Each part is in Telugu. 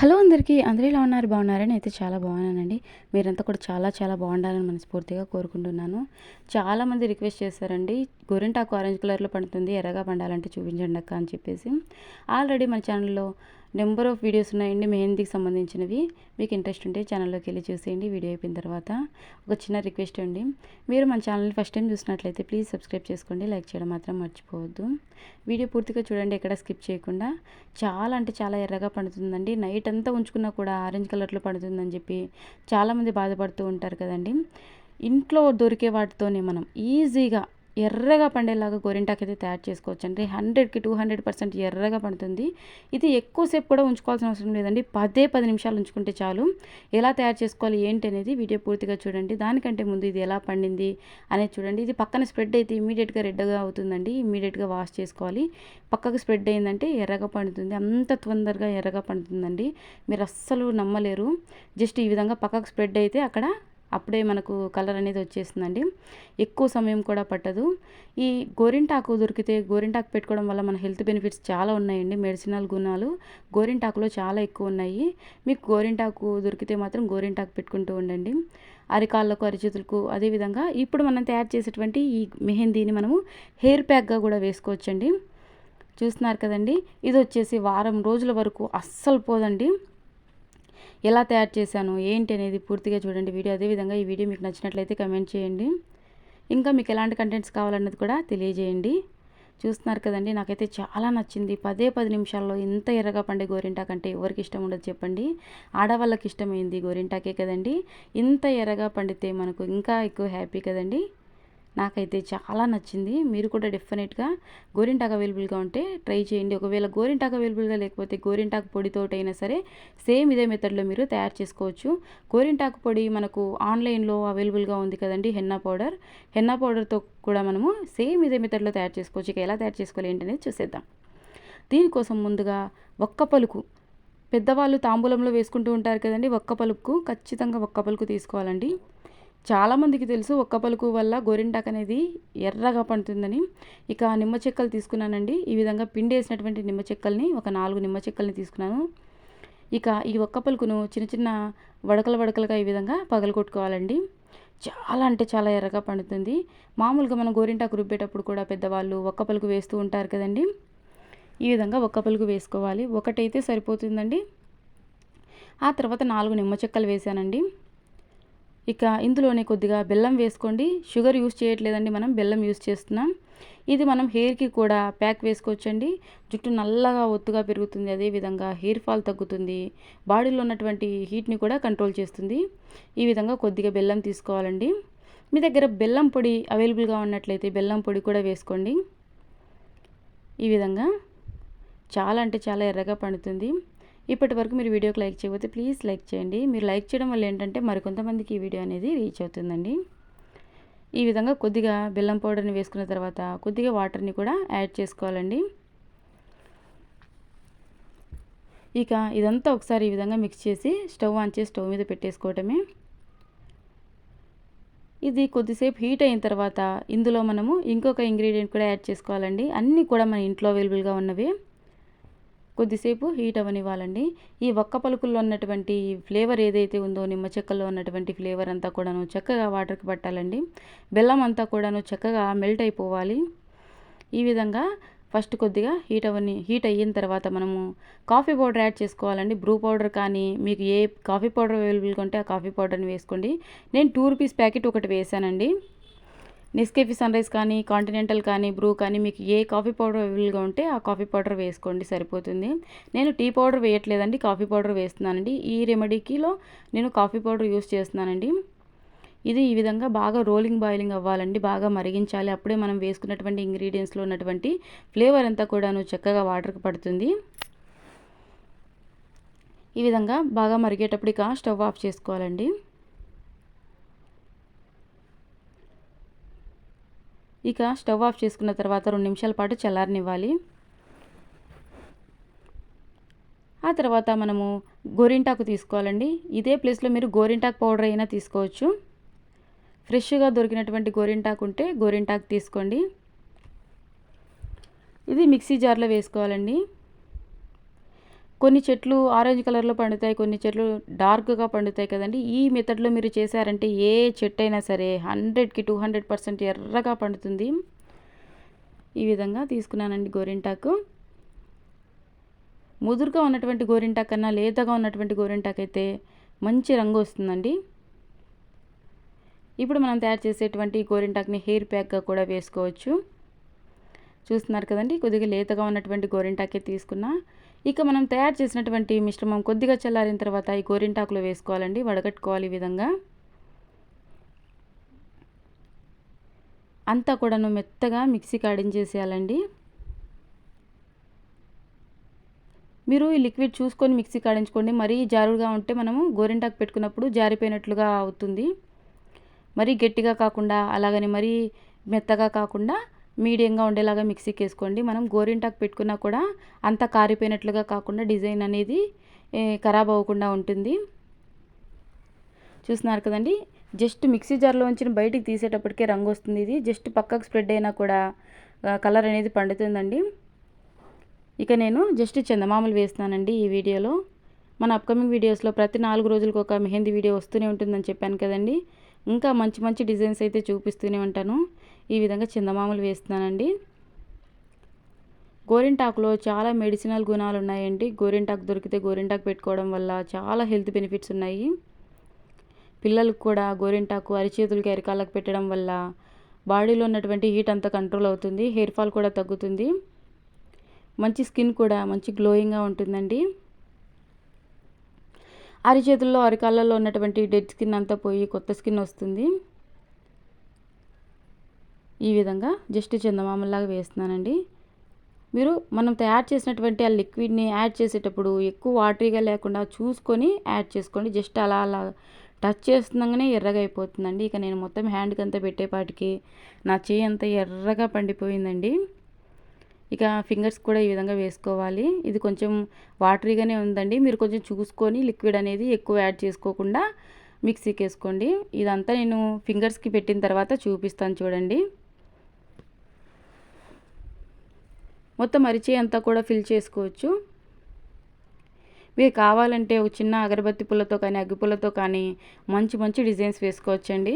హలో అందరికీ అందరూ ఎలా ఉన్నారు? బాగున్నారని అయితే చాలా బాగున్నానండి. మీరంతా కూడా చాలా చాలా బాగుండాలని మనస్ఫూర్తిగా కోరుకుంటున్నాను. చాలామంది రిక్వెస్ట్ చేశారండి గోరింటాకు ఆరెంజ్ కలర్లో పండుతుంది ఎర్రగా పండాలంటే చూపించండి అక్క అని చెప్పేసి. ఆల్రెడీ మన ఛానల్లో నెంబర్ ఆఫ్ వీడియోస్ ఉన్నాయండి మెహందీకి సంబంధించినవి. మీకు ఇంట్రెస్ట్ ఉంటే ఛానల్లోకి వెళ్ళి చూసేయండి. వీడియో అయిపోయిన తర్వాత ఒక చిన్న రిక్వెస్ట్ అండి. మీరు మన ఛానల్ని ఫస్ట్ టైం చూసినట్లయితే ప్లీజ్ సబ్స్క్రైబ్ చేసుకోండి. లైక్ చేయడం మాత్రం మర్చిపోవద్దు. వీడియో పూర్తిగా చూడండి ఎక్కడ స్కిప్ చేయకుండా. చాలా అంటే చాలా ఎర్రగా పండుతుందండి. నైట్ అంతా ఉంచుకున్నా కూడా ఆరెంజ్ కలర్లో పండుతుందని చెప్పి చాలామంది బాధపడుతూ ఉంటారు కదండి. ఇంట్లో దొరికే వాటితోనే మనం ఈజీగా ఎర్రగా పండేలాగా గోరింటాకు అయితే తయారు చేసుకోవచ్చు అండి హండ్రెడ్కి టూ హండ్రెడ్ పర్సెంట్ ఎర్రగా పండుతుంది. ఇది ఎక్కువసేపు కూడా ఉంచుకోవాల్సిన అవసరం లేదండి. పదే పది నిమిషాలు ఉంచుకుంటే చాలు. ఎలా తయారు చేసుకోవాలి ఏంటి అనేది వీడియో పూర్తిగా చూడండి. దానికంటే ముందు ఇది ఎలా పండింది అనేది చూడండి. ఇది పక్కన స్ప్రెడ్ అయితే ఇమీడియట్గా రెడ్గా అవుతుందండి. ఇమీడియట్గా వాష్ చేసుకోవాలి. పక్కకు స్ప్రెడ్ అయిందంటే ఎర్రగా పండుతుంది. అంత తొందరగా ఎర్రగా పండుతుందండి. మీరు అస్సలు నమ్మలేరు. జస్ట్ ఈ విధంగా పక్కకు స్ప్రెడ్ అయితే అక్కడ అప్పుడే మనకు కలర్ అనేది వచ్చేస్తుందండి. ఎక్కువ సమయం కూడా పట్టదు. ఈ గోరింటాకు దొరికితే గోరింటాకు పెట్టుకోవడం వల్ల మన హెల్త్ బెనిఫిట్స్ చాలా ఉన్నాయండి మెడిసినల్ గుణాలు గోరింటాకులో చాలా ఎక్కువ ఉన్నాయి. మీకు గోరింటాకు దొరికితే మాత్రం గోరింటాకు పెట్టుకుంటూ ఉండండి. అరికాళ్ళకు అరిచేతులకు అదేవిధంగా ఇప్పుడు మనం తయారు చేసేటువంటి ఈ మెహందీని మనము హెయిర్ ప్యాక్గా కూడా వేసుకోవచ్చండి. చూస్తున్నారు కదండి ఇది వచ్చేసి వారం రోజుల వరకు అస్సలు పోదండి. ఎలా తయారు చేశాను ఏంటి అనేది పూర్తిగా చూడండి వీడియో. అదేవిధంగా ఈ వీడియో మీకు నచ్చినట్లయితే కమెంట్ చేయండి. ఇంకా మీకు ఎలాంటి కంటెంట్స్ కావాలన్నది కూడా తెలియజేయండి. చూస్తున్నారు కదండి నాకైతే చాలా నచ్చింది. పదే పది నిమిషాల్లో ఇంత ఎర్రగా పండే గోరింటాక్ అంటే ఎవరికి ఇష్టం ఉండదు చెప్పండి. ఆడవాళ్ళకి ఇష్టమైంది గోరింటాకే కదండి. ఇంత ఎర్రగా పండితే మనకు ఇంకా ఎక్కువ హ్యాపీ కదండి. నాకైతే చాలా నచ్చింది. మీరు కూడా డెఫినెట్గా గోరింటాకు అవైలబుల్గా ఉంటే ట్రై చేయండి. ఒకవేళ గోరింటాకు అవైలబుల్గా లేకపోతే గోరింటాకు పొడితోటైనా సరే సేమ్ ఇదే మెథడ్లో మీరు తయారు చేసుకోవచ్చు. గోరింటాకు పొడి మనకు ఆన్లైన్లో అవైలబుల్గా ఉంది కదండి హెన్నా పౌడర్. హెన్నా పౌడర్తో కూడా మనము సేమ్ ఇదే మెథడ్లో తయారు చేసుకోవచ్చు. ఇక ఎలా తయారు చేసుకోవాలి ఏంటనేది చూసేద్దాం. దీనికోసం ముందుగా ఒక్క పలుకు పెద్దవాళ్ళు తాంబూలంలో వేసుకుంటూ ఉంటారు కదండి ఒక్క పలుకు ఖచ్చితంగా ఒక్క పలుకు తీసుకోవాలండి. చాలామందికి తెలుసు ఒక్క పలుకు వల్ల గోరింటాక్ అనేది ఎర్రగా పండుతుందని. ఇక నిమ్మ చెక్కలు తీసుకున్నానండి. ఈ విధంగా పిండి వేసినటువంటి నిమ్మ చెక్కల్ని ఒక నాలుగు నిమ్మ చెక్కల్ని తీసుకున్నాను. ఇక ఈ ఒక్క పలుకును చిన్న చిన్న వడకల వడకలుగా ఈ విధంగా పగలగొట్టుకోవాలండి. చాలా అంటే చాలా ఎర్రగా పండుతుంది. మామూలుగా మనం గోరింటాకు రుబ్బేటప్పుడు కూడా పెద్దవాళ్ళు ఒక్క పలుకు వేస్తూ ఉంటారు కదండి. ఈ విధంగా ఒక్క పలుకు వేసుకోవాలి. ఒకటైతే సరిపోతుందండి. ఆ తర్వాత నాలుగు నిమ్మ చెక్కలు వేసానండి ఇక ఇందులోనే కొద్దిగా బెల్లం వేసుకోండి. షుగర్ యూస్ చేయట్లేదండి మనం బెల్లం యూస్ చేస్తున్నాం. ఇది మనం హెయిర్కి కూడా ప్యాక్ వేసుకోవచ్చండి. జుట్టు నల్లగా ఒత్తుగా పెరుగుతుంది. అదేవిధంగా హెయిర్ ఫాల్ తగ్గుతుంది. బాడీలో ఉన్నటువంటి హీట్ని కూడా కంట్రోల్ చేస్తుంది. ఈ విధంగా కొద్దిగా బెల్లం తీసుకోవాలండి. మీ దగ్గర బెల్లం పొడి అవైలబుల్గా ఉన్నట్లయితే బెల్లం పొడి కూడా వేసుకోండి. ఈ విధంగా చాలా అంటే చాలా ఎర్రగా పండుతుంది. ఇప్పటి వరకు మీరు వీడియోకి లైక్ చేయకపోతే ప్లీజ్ లైక్ చేయండి. మీరు లైక్ చేయడం వల్ల ఏంటంటే మరికొంతమందికి ఈ వీడియో అనేది రీచ్ అవుతుందండి. ఈ విధంగా కొద్దిగా బెల్లం పౌడర్ని వేసుకున్న తర్వాత కొద్దిగా వాటర్ని కూడా యాడ్ చేసుకోవాలండి. ఇక ఇదంతా ఒకసారి ఈ విధంగా మిక్స్ చేసి స్టవ్ ఆన్ చేసి స్టవ్ మీద పెట్టేసుకోవటమే. ఇది కొద్దిసేపు హీట్ అయిన తర్వాత ఇందులో మనము ఇంకొక ఇంగ్రీడియంట్ కూడా యాడ్ చేసుకోవాలండి. అన్నీ కూడా మన ఇంట్లో అవైలబుల్గా ఉన్నవి. కొద్దిసేపు హీట్ అవ్వనివ్వాలండి ఈ ఒక్క పలుకుల్లో ఉన్నటువంటి ఫ్లేవర్ ఏదైతే ఉందో నిమ్మ చెక్కల్లో ఉన్నటువంటి ఫ్లేవర్ అంతా కూడాను చక్కగా వాటర్కి పట్టాలండి. బెల్లం అంతా కూడాను చక్కగా మెల్ట్ అయిపోవాలి. ఈ విధంగా ఫస్ట్ కొద్దిగా హీట్ అవ్వని హీట్ అయిన తర్వాత మనము కాఫీ పౌడర్ యాడ్ చేసుకోవాలండి. బ్రూ పౌడర్ కానీ మీకు ఏ కాఫీ పౌడర్ అవైలబుల్గా ఉంటే ఆ కాఫీ పౌడర్ని వేసుకోండి. నేను టూ రూపీస్ ప్యాకెట్ ఒకటి వేసానండి నెస్కేఫీ సన్ రైస్ కానీ కాంటినెంటల్ కానీ బ్రూ కానీ మీకు ఏ కాఫీ పౌడర్ అవైలబుల్గా ఉంటే ఆ కాఫీ పౌడర్ వేసుకోండి సరిపోతుంది. నేను టీ పౌడర్ వేయట్లేదండి కాఫీ పౌడర్ వేస్తున్నానండి. ఈ రెమెడీకిలో నేను కాఫీ పౌడర్ యూస్ చేస్తున్నానండి. ఇది ఈ విధంగా బాగా రోలింగ్ బాయిలింగ్ అవ్వాలండి బాగా మరిగించాలి. అప్పుడే మనం వేసుకున్నటువంటి ఇంగ్రీడియంట్స్లో ఉన్నటువంటి ఫ్లేవర్ అంతా కూడాను చక్కగా వాటర్కి పడుతుంది. ఈ విధంగా బాగా మరిగేటప్పుడు ఇక స్టవ్ ఆఫ్ చేసుకోవాలండి. ఇక స్టవ్ ఆఫ్ చేసుకున్న తర్వాత రెండు నిమిషాల పాటు చల్లారనివ్వాలి. ఆ తర్వాత మనము గోరింటాకు తీసుకోవాలండి. ఇదే ప్లేస్లో మీరు గోరింటాకు పౌడర్ అయినా తీసుకోవచ్చు. ఫ్రెష్గా దొరికినటువంటి గోరింటాకు ఉంటే గోరింటాకు తీసుకోండి. ఇది మిక్సీ జార్లో వేసుకోవాలండి. కొన్ని చెట్లు ఆరెంజ్ కలర్లో పండుతాయి కొన్ని చెట్లు డార్క్గా పండుతాయి కదండి. ఈ మెథడ్లో మీరు చేశారంటే ఏ చెట్టు అయినా సరే హండ్రెడ్కి టూ హండ్రెడ్ పర్సెంట్ ఎర్రగా పండుతుంది. ఈ విధంగా తీసుకున్నానండి గోరింటాకు. ముదురుగా ఉన్నటువంటి గోరింటాకు కన్నా లేతగా ఉన్నటువంటి గోరింటాకు అయితే మంచి రంగు వస్తుందండి. ఇప్పుడు మనం తయారు చేసేటువంటి గోరింటాకుని హెయిర్ ప్యాక్గా కూడా వేసుకోవచ్చు. చూస్తున్నారు కదండి కొద్దిగా లేతగా ఉన్నటువంటి గోరింటాకే తీసుకున్నా. ఇక మనం తయారు చేసినటువంటి మిశ్రమం కొద్దిగా చల్లారిన తర్వాత ఈ గోరింటాకులో వేసుకోవాలండి వడగట్టుకోవాలి ఈ విధంగా. అంతా కూడాను మెత్తగా మిక్సీకి ఆడించేసేయాలండి. మీరు ఈ లిక్విడ్ చూసుకొని మిక్సీ కాడించుకోండి మరీ జారుడుగా ఉంటే మనము గోరింటాకు పెట్టుకున్నప్పుడు జారిపోయినట్లుగా అవుతుంది. మరీ గట్టిగా కాకుండా అలాగని మరీ మెత్తగా కాకుండా మీడియంగా ఉండేలాగా మిక్సీకి వేసుకోండి మనం గోరింటాకు పెట్టుకున్నా కూడా అంత కారిపోయినట్లుగా కాకుండా డిజైన్ అనేది ఖరాబ్ అవ్వకుండా ఉంటుంది. చూస్తున్నారు కదండి జస్ట్ మిక్సీ జార్లో ఉంచిన బయటికి తీసేటప్పటికే రంగు వస్తుంది ఇది. జస్ట్ పక్కకు స్ప్రెడ్ అయినా కూడా కలర్ అనేది పండుతుందండి. ఇక నేను జస్ట్ చందమామలు వేస్తున్నానండి ఈ వీడియోలో. మన అప్కమింగ్ వీడియోస్లో ప్రతి నాలుగు రోజులకు ఒక మెహందీ వీడియో వస్తూనే ఉంటుందని చెప్పాను కదండి. ఇంకా మంచి మంచి డిజైన్స్ అయితే చూపిస్తూనే ఉంటాను. ఈ విధంగా చందమామలు వేస్తున్నానండి. గోరింటాకులో చాలా మెడిసినల్ గుణాలు ఉన్నాయండి. గోరింటాకు దొరికితే గోరింటాకు పెట్టుకోవడం వల్ల చాలా హెల్త్ బెనిఫిట్స్ ఉన్నాయి. పిల్లలకు కూడా గోరింటాకు అరిచేతులకి అరికాళ్ళకు పెట్టడం వల్ల బాడీలో ఉన్నటువంటి హీట్ అంతా కంట్రోల్ అవుతుంది. హెయిర్ ఫాల్ కూడా తగ్గుతుంది. మంచి స్కిన్ కూడా మంచి గ్లోయింగ్గా ఉంటుందండి. అరిచేతుల్లో అరికాళ్ళలో ఉన్నటువంటి డెడ్ స్కిన్ అంతా పోయి కొత్త స్కిన్ వస్తుంది. ఈ విధంగా జస్ట్ చందమామలాగా వేస్తున్నానండి. మీరు మనం తయారు చేసినటువంటి ఆ లిక్విడ్ని యాడ్ చేసేటప్పుడు ఎక్కువ వాటరీగా లేకుండా చూసుకొని యాడ్ చేసుకోండి. జస్ట్ అలా అలా టచ్ చేస్తుండగానే ఎర్రగా అయిపోతుందండి. ఇక నేను మొత్తం హ్యాండ్కి అంతా పెట్టేపాటికి నా చేయి అంతా ఎర్రగా పండిపోయిందండి. ఇక ఫింగర్స్ కూడా ఈ విధంగా వేసుకోవాలి. ఇది కొంచెం వాటరీగానే ఉందండి. మీరు కొంచెం చూసుకొని లిక్విడ్ అనేది ఎక్కువ యాడ్ చేసుకోకుండా మిక్సీకి వేసుకోండి. ఇదంతా నేను ఫింగర్స్కి పెట్టిన తర్వాత చూపిస్తాను చూడండి. మొత్తం అరిచి అంతా కూడా ఫిల్ చేసుకోవచ్చు. మీరు కావాలంటే ఒక చిన్న అగరబత్తి పుల్లతో కానీ అగ్గి కానీ మంచి మంచి డిజైన్స్ వేసుకోవచ్చండి.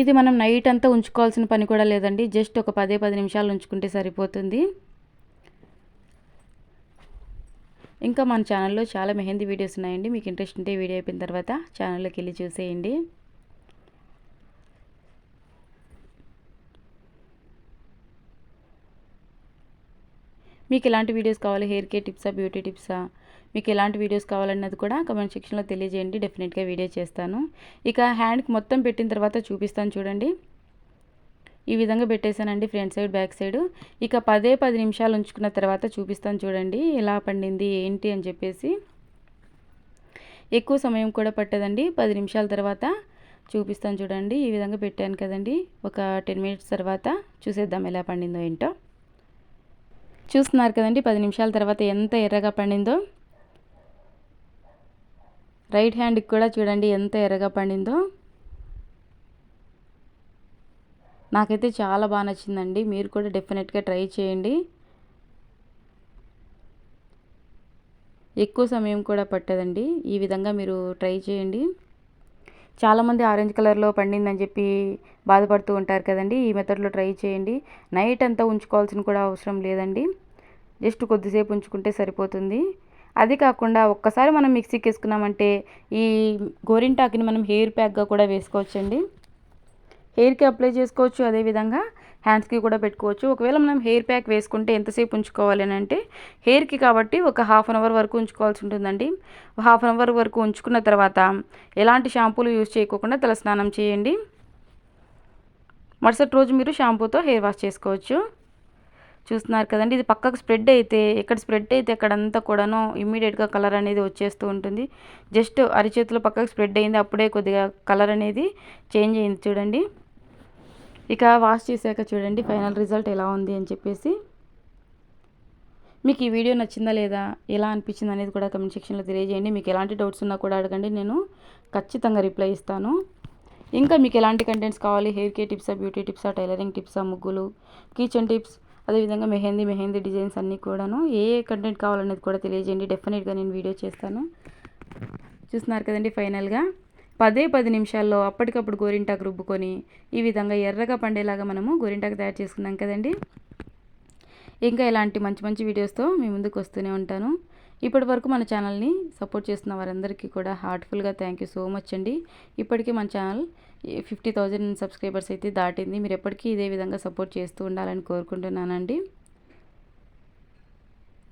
ఇది మనం నైట్ అంతా ఉంచుకోవాల్సిన పని కూడా లేదండి. జస్ట్ ఒక పదే పది నిమిషాలు ఉంచుకుంటే సరిపోతుంది. ఇంకా మన ఛానల్లో చాలా మెహందీ వీడియోస్ ఉన్నాయండి. మీకు ఇంట్రెస్ట్ ఉంటే వీడియో అయిపోయిన తర్వాత ఛానల్లోకి వెళ్ళి చూసేయండి. మీకు ఎలాంటి వీడియోస్ కావాలి? హెయిర్ కేర్ టిప్సా? బ్యూటీ టిప్సా? మీకు ఎలాంటి వీడియోస్ కావాలన్నది కూడా కమెంట్ సెక్షన్లో తెలియజేయండి. డెఫినెట్గా వీడియో చేస్తాను. ఇక హ్యాండ్కి మొత్తం పెట్టిన తర్వాత చూపిస్తాను చూడండి. ఈ విధంగా పెట్టేశానండి ఫ్రంట్ సైడ్ బ్యాక్ సైడ్. ఇక పదే పది నిమిషాలు ఉంచుకున్న తర్వాత చూపిస్తాను చూడండి. ఎలా పండింది? ఏంటి? అని చెప్పేసి. ఎక్కువ సమయం కూడా పట్టదండి. పది నిమిషాల తర్వాత చూపిస్తాను చూడండి. ఈ విధంగా పెట్టాను కదండి. ఒక టెన్ మినిట్స్ తర్వాత చూసేద్దాం ఎలా పండిందో ఏంటో. చూస్తున్నారు కదండి పది నిమిషాల తర్వాత ఎంత ఎర్రగా పండిందో. రైట్ హ్యాండ్కి కూడా చూడండి ఎంత ఎర్రగా పండిందో. నాకైతే చాలా బాగా నచ్చిందండి మీరు కూడా డెఫినెట్గా ట్రై చేయండి. ఎక్కువ సమయం కూడా పట్టదండి ఈ విధంగా మీరు ట్రై చేయండి. చాలామంది ఆరెంజ్ కలర్లో పండిందని చెప్పి బాధపడుతూ ఉంటారు కదండి. ఈ మెథడ్లో ట్రై చేయండి. నైట్ అంతా ఉంచుకోవాల్సిన కూడా అవసరం లేదండి. జస్ట్ కొద్దిసేపు ఉంచుకుంటే సరిపోతుంది. అది కాకుండా ఒక్కసారి మనం మిక్సీకి వేసుకున్నామంటే ఈ గోరింటాకుని మనం హెయిర్ ప్యాక్గా కూడా వేసుకోవచ్చండి. హెయిర్కి అప్లై చేసుకోవచ్చు అదేవిధంగా హ్యాండ్స్కి కూడా పెట్టుకోవచ్చు. ఒకవేళ మనం హెయిర్ ప్యాక్ వేసుకుంటే ఎంతసేపు ఉంచుకోవాలి అని అంటే హెయిర్కి కాబట్టి ఒక హాఫ్ అన్ అవర్ వరకు ఉంచుకోవాల్సి ఉంటుందండి. హాఫ్ అన్ అవర్ వరకు ఉంచుకున్న తర్వాత ఎలాంటి షాంపూలు యూజ్ చేయకోకుండా తల స్నానం చేయండి. మరుసటి రోజు మీరు షాంపూతో హెయిర్ వాష్ చేసుకోవచ్చు. చూస్తున్నారు కదండి ఇది పక్కకు స్ప్రెడ్ అయితే ఎక్కడ స్ప్రెడ్ అయితే అక్కడంతా కూడాను ఇమ్మీడియట్గా కలర్ అనేది వచ్చేస్తూ ఉంటుంది. జస్ట్ అరిచేతిలో పక్కకు స్ప్రెడ్ అయింది అప్పుడే కొద్దిగా కలర్ అనేది చేంజ్ అయింది చూడండి. ఇక వాష్ చేశాక చూడండి ఫైనల్ రిజల్ట్ ఎలా ఉంది అని చెప్పేసి. మీకు ఈ వీడియో నచ్చిందా లేదా ఎలా అనిపించింది అనేది కూడా కమెంట్ సెక్షన్లో తెలియజేయండి. మీకు ఎలాంటి డౌట్స్ ఉన్నా కూడా అడగండి నేను ఖచ్చితంగా రిప్లై ఇస్తాను. ఇంకా మీకు ఎలాంటి కంటెంట్స్ కావాలి హెయిర్ కేర్ టిప్సా బ్యూటీ టిప్సా టైలరింగ్ టిప్సా ముగ్గులు కిచెన్ టిప్స్ అదేవిధంగా మెహందీ మెహందీ డిజైన్స్ అన్నీ కూడాను ఏ ఏ కంటెంట్ కావాలనేది కూడా తెలియజేయండి. డెఫినెట్గా నేను వీడియో చేస్తాను. చూస్తున్నారు కదండి ఫైనల్గా పదే పది నిమిషాల్లో అప్పటికప్పుడు గోరింటాకు రుబ్బుకొని ఈ విధంగా ఎర్రగా పండేలాగా మనము గోరింటాకు తయారు చేసుకున్నాం కదండి. ఇంకా ఇలాంటి మంచి మంచి వీడియోస్తో మీ ముందుకు వస్తూనే ఉంటాను. ఇప్పటి వరకు మన ఛానల్ని సపోర్ట్ చేస్తున్న వారందరికీ కూడా హార్ట్ఫుల్గా థ్యాంక్ యూ సో మచ్ అండి. ఇప్పటికీ మన ఛానల్ ఫిఫ్టీ థౌజండ్ సబ్స్క్రైబర్స్ అయితే దాటింది. మీరు ఎప్పటికీ ఇదే విధంగా సపోర్ట్ చేస్తూ ఉండాలని కోరుకుంటున్నానండి.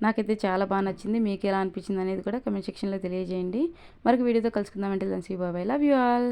నాకైతే చాలా బాగా నచ్చింది. మీకు ఎలా అనిపించింది అనేది కూడా కమెంట్ సెక్షన్లో తెలియజేయండి. మరొక వీడియోతో కలుసుకుందామంటే లన్సీ బాబాయ్ లవ్ యూ ఆల్